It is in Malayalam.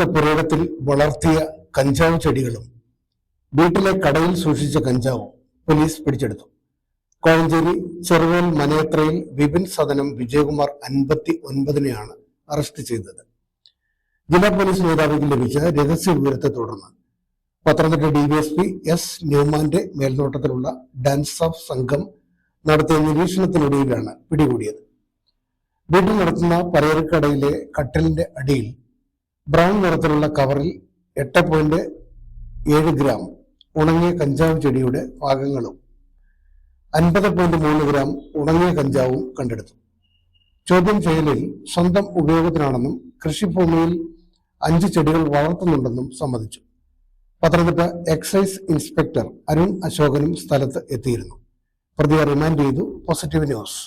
അടുത്ത പുരയിടത്തിൽ വളർത്തിയ കഞ്ചാവ് ചെടികളും വീട്ടിലെ കടയിൽ സൂക്ഷിച്ച കഞ്ചാവും പോലീസ് പിടിച്ചെടുത്തു. കോഴഞ്ചേരി ചെറുവേൽ മനയത്രയിൽ വിപിൻ സദനം വിജയകുമാർ അൻപത്തി ഒൻപതിനെയാണ് അറസ്റ്റ് ചെയ്തത്. ജില്ലാ പോലീസ് മേധാവിക്ക് ലഭിച്ച രഹസ്യ വിവരത്തെ തുടർന്ന് പത്തനംതിട്ട ഡിവൈഎസ്പി എസ് ന്യൂമാന്റെ മേൽനോട്ടത്തിലുള്ള ഡാൻസ് ഓഫ് സംഘം നടത്തിയ നിരീക്ഷണത്തിനൊടുവിലാണ് പിടികൂടിയത്. വീട്ടിൽ നടത്തുന്ന പലചരക്കടയിലെ കട്ടലിന്റെ അടിയിൽ ബ്രൗൺ നിറത്തിലുള്ള കവറിൽ എട്ട് പോയിന്റ് ഏഴ് ഗ്രാം ഉണങ്ങിയ കഞ്ചാവ് ചെടിയുടെ ഭാഗങ്ങളും അൻപത് പോയിന്റ് മൂന്ന് ഗ്രാം ഉണങ്ങിയ കഞ്ചാവും കണ്ടെടുത്തു. ചോദ്യം ചെയ്യലിൽ സ്വന്തം ഉപയോഗത്തിനാണെന്നും കൃഷിഭൂമിയിൽ അഞ്ച് ചെടികൾ വളർത്തുന്നുണ്ടെന്നും സമ്മതിച്ചു. പത്തനംതിട്ട എക്സൈസ് ഇൻസ്പെക്ടർ അരുൺ അശോകനും സ്ഥലത്ത് എത്തിയിരുന്നു. പ്രതിയെ റിമാൻഡ് ചെയ്തു. Positive news